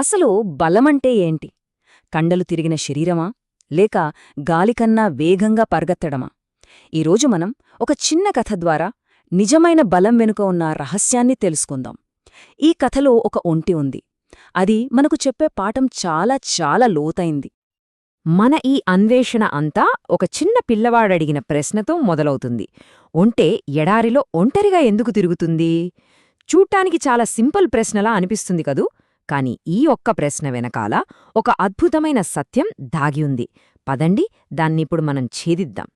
అసలు బలమంటే ఏంటి? కండలు తిరిగిన శరీరమా? లేక గాలికన్నా వేగంగా పరుగెత్తడమా? ఈరోజు మనం ఒక చిన్న కథ ద్వారా నిజమైన బలం వెనుక ఉన్న రహస్యాన్ని తెలుసుకుందాం. ఈ కథలో ఒక ఒంటి ఉంది. అది మనకు చెప్పే పాఠం చాలా చాలా లోతైంది. మన ఈ అన్వేషణ అంతా ఒక చిన్న పిల్లవాడడిగిన ప్రశ్నతో మొదలవుతుంది. ఒంటే ఎడారిలో ఒంటరిగా ఎందుకు తిరుగుతుంది? చూడ్డానికి చాలా సింపుల్ ప్రశ్నలా అనిపిస్తుంది కదూ? కాని ఈ ఒక్క ప్రశ్న వెనకాల ఒక అద్భుతమైన సత్యం దాగి ఉంది. పదండి దాన్నిప్పుడు మనం ఛేదిద్దాం.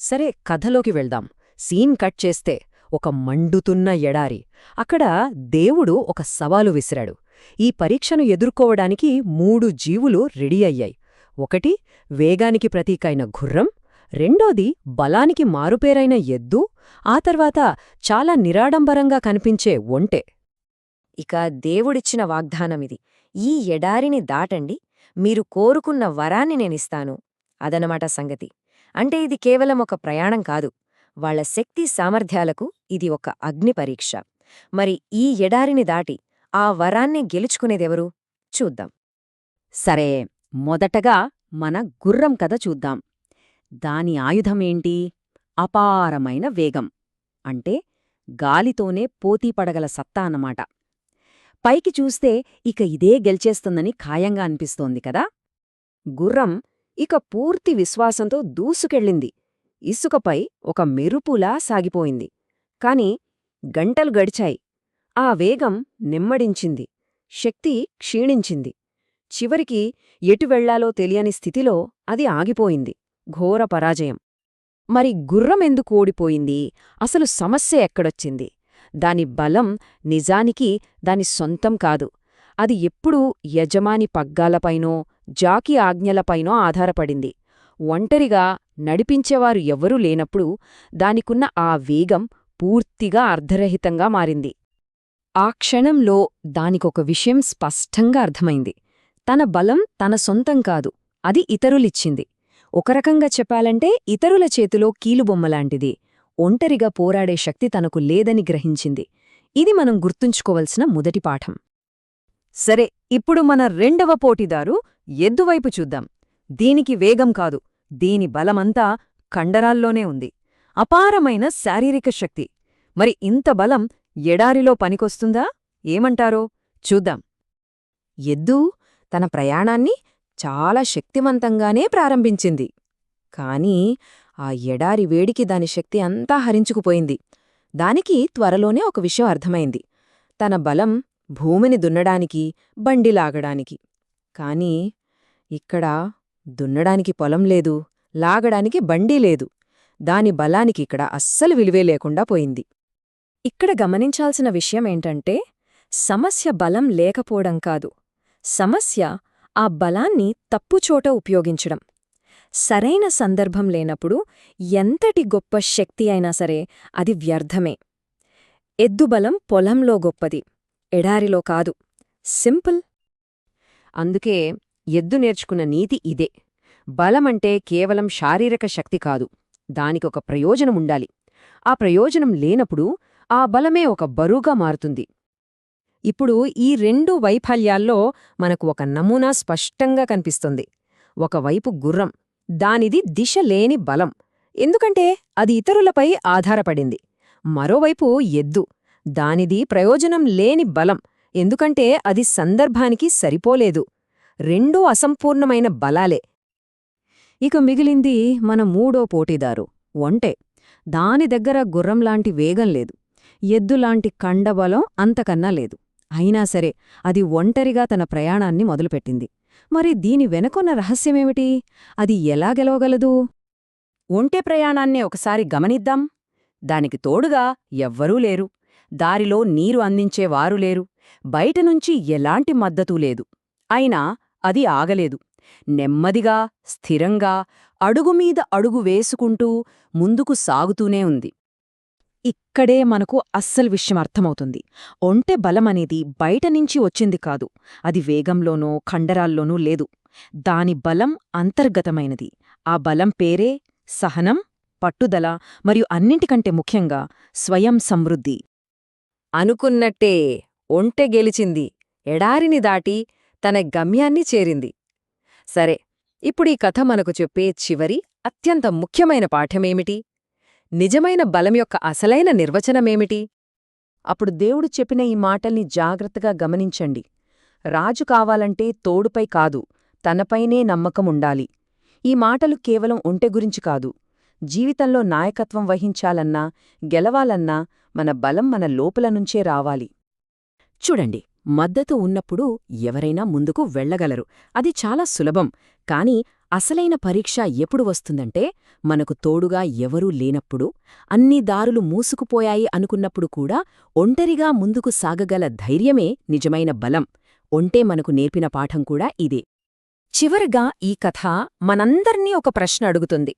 సరే కథలోకి వెళ్దాం. సీన్ కట్ చేస్తే ఒక మండుతున్న ఎడారి. అక్కడ దేవుడు ఒక సవాలు విసిరాడు. ఈ పరీక్షను ఎదుర్కోవడానికి మూడు జీవులు రెడీ అయ్యాయి. ఒకటి వేగానికి ప్రతీకైన గుర్రం. రెండోది బలానికి మారుపేరైన ఎద్దు. ఆ తర్వాత చాలా నిరాడంబరంగా కనిపించే ఒంటె. ఇక దేవుడిచ్చిన వాగ్దానమిది. ఈ ఎడారిని దాటండి మీరు కోరుకున్న వరాన్ని నేనిస్తాను. అదనమాట సంగతి. అంటే ఇది కేవలం ఒక ప్రయాణం కాదు. వాళ్ళ శక్తి సామర్థ్యాలకు ఇది ఒక అగ్ని పరీక్ష. మరి ఈ ఎడారిని దాటి ఆ వరాన్ని గెలుచుకునేదెవరు? చూద్దాం. సరే మొదటగా మన గుర్రం కథ చూద్దాం. దాని ఆయుధమేంటి అపారమైన వేగం. అంటే గాలితోనే పోతీపడగల సత్తా అన్నమాట. పైకి చూస్తే ఇక ఇదే గెలిచేస్తుందని ఖాయంగా అనిపిస్తోంది కదా? గుర్రం ఇక పూర్తి విశ్వాసంతో దూసుకెళ్ళింది. ఇసుకపై ఒక మెరుపులా సాగిపోయింది. కాని గంటలు గడిచాయి. ఆ వేగం నెమ్మడించింది. శక్తి క్షీణించింది. చివరికి ఎటు వెళ్ళాలో తెలియని స్థితిలో అది ఆగిపోయింది. ఘోర పరాజయం. మరి గుర్రమెందుకు ఓడిపోయింది? అసలు సమస్య ఎక్కడొచ్చింది? దాని బలం నిజానికి దాని సొంతం కాదు. అది ఎప్పుడూ యజమాని పగ్గాలపైనో జాకి ఆజ్ఞలపైనో ఆధారపడింది. ఒంటరిగా నడిపించేవారు ఎవ్వరూ లేనప్పుడు దానికున్న ఆ వేగం పూర్తిగా అర్ధరహితంగా మారింది. ఆ క్షణంలో దానికొక విషయం స్పష్టంగా అర్థమైంది. తన బలం తన సొంతం కాదు. అది ఇతరులిచ్చింది. ఒక రకంగా చెప్పాలంటే ఇతరుల చేతిలో కీలుబొమ్మలాంటిది ఒంటరిగా పోరాడే శక్తి తనకు లేదని గ్రహించింది. ఇది మనం గుర్తుంచుకోవలసిన మొదటి పాఠం. సరే ఇప్పుడు మన రెండవ పోటీదారు ఎద్దువైపు చూద్దాం. దీనికి వేగం కాదు. దీని బలమంతా కండరాల్లోనే ఉంది. అపారమైన శారీరక శక్తి. మరి ఇంత బలం ఎడారిలో పనికొస్తుందా? ఏమంటారో? చూద్దాం. ఎద్దు తన ప్రయాణాన్ని చాలా శక్తివంతంగానే ప్రారంభించింది. కాని ఆ ఎడారి వేడికి దాని శక్తి అంతా హరించుకుపోయింది. దానికి త్వరలోనే ఒక విషయం అర్థమైంది. తన బలం భూమిని దున్నడానికి బండి లాగడానికి. కాని ఇక్కడ దున్నడానికి పొలం లేదు లాగడానికి బండి లేదు. దాని బలానికిక్కడ అస్సలు విలువే లేకుండా పోయింది. ఇక్కడ గమనించాల్సిన విషయమేంటంటే సమస్య బలం లేకపోవడం కాదు. సమస్య ఆ బలాన్ని తప్పుచోట ఉపయోగించడం. సరైన సందర్భం లేనప్పుడు ఎంతటి గొప్ప శక్తి అయినా సరే అది వ్యర్థమే. ఎద్దుబలం పొలంలో గొప్పది ఎడారిలో కాదు. సింపుల్. అందుకే ఎద్దు నేర్చుకున్న నీతి ఇదే. బలమంటే కేవలం శారీరక శక్తి కాదు దానికొక ప్రయోజనముండాలి ఆ ప్రయోజనం లేనప్పుడు ఆ బలమే ఒక బరువుగా మారుతుంది. ఇప్పుడు ఈ రెండు వైఫల్యాల్లో మనకు ఒక నమూనా స్పష్టంగా కనిపిస్తుంది. ఒకవైపు గుర్రం దానిది దిశ లేని బలం. ఎందుకంటే అది ఇతరులపై ఆధారపడింది. మరోవైపు ఎద్దు. దానిది ప్రయోజనం లేని బలం. ఎందుకంటే అది సందర్భానికి సరిపోలేదు. రెండూ అసంపూర్ణమైన బలాలే. ఇక మిగిలింది మన మూడో పోటీదారు ఒంటే. దాని దగ్గర గుర్రంలాంటి వేగం లేదు. ఎద్దులాంటి కండబలం అంతకన్నా లేదు. అయినా సరే అది ఒంటరిగా తన ప్రయాణాన్ని మొదలుపెట్టింది. మరి దీని వెనకొన్న రహస్యమేమిటి? అది ఎలా గెలవగలదు? ఒంటె ప్రయాణాన్నే ఒకసారి గమనిద్దాం. దానికి తోడుగా ఎవ్వరూ లేరు. దారిలో నీరు అందించేవారు లేరు. బయటనుంచి ఎలాంటి మద్దతూ లేదు. అయినా అది ఆగలేదు. నెమ్మదిగా స్థిరంగా అడుగుమీద అడుగు వేసుకుంటూ ముందుకు సాగుతూనే ఉంది. ఇక్కడే మనకు అస్సలు విషయం అర్థమవుతుంది. ఒంటె బలమనేది బయటనించి వచ్చింది కాదు. అది వేగంలోనో ఖండరాల్లోనూ లేదు. దాని బలం అంతర్గతమైనది. ఆ బలం పేరే సహనం పట్టుదల మరియు అన్నింటికంటే ముఖ్యంగా స్వయం సమృద్ధి. అనుకున్నట్టే ఒంటె గెలిచింది. ఎడారిని దాటి తన గమ్యాన్ని చేరింది. సరే ఇప్పుడీ కథ మనకు చెప్పే చివరి అత్యంత ముఖ్యమైన పాఠమేమిటి? నిజమైన బలం యొక్క అసలైన నిర్వచనమేమిటి? అప్పుడు దేవుడు చెప్పిన ఈ మాటల్ని జాగ్రత్తగా గమనించండి. రాజు కావాలంటే తోడుపై కాదు తనపైనే నమ్మకముండాలి ఈ మాటలు కేవలం ఒంటె గురించి కాదు. జీవితంలో నాయకత్వం వహించాలన్నా గెలవాలన్నా మన బలం మన లోపల నుంచే రావాలి. చూడండి మద్దతు ఉన్నప్పుడు ఎవరైనా ముందుకు వెళ్ళగలరు. అది చాలా సులభం. కాని అసలైన పరీక్ష ఎప్పుడు వస్తుందంటే మనకు తోడుగా ఎవరూ లేనప్పుడు అన్ని దారులు మూసుకుపోయాయి అనుకున్నప్పుడు కూడా ఒంటరిగా ముందుకు సాగగల ధైర్యమే నిజమైన బలం. ఒంటే మనకు నేర్పిన పాఠం కూడా ఇదే. చివరగా ఈ కథ మనందర్నీ ఒక ప్రశ్న అడుగుతుంది.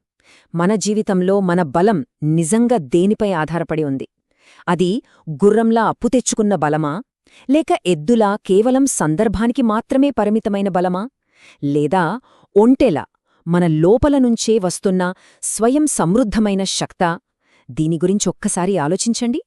మన జీవితంలో మన బలం నిజంగా దేనిపై ఆధారపడి ఉంది? అది గుర్రంలా అప్పు తెచ్చుకున్న బలమా? లేక ఎద్దులా కేవలం సందర్భానికి మాత్రమే పరిమితమైన బలమా? లేదా ఒంటెలా మన లోపల నుంచే వస్తున్న స్వయం సమృద్ధమైన శక్త దీని గురించి ఒక్కసారి ఆలోచించండి.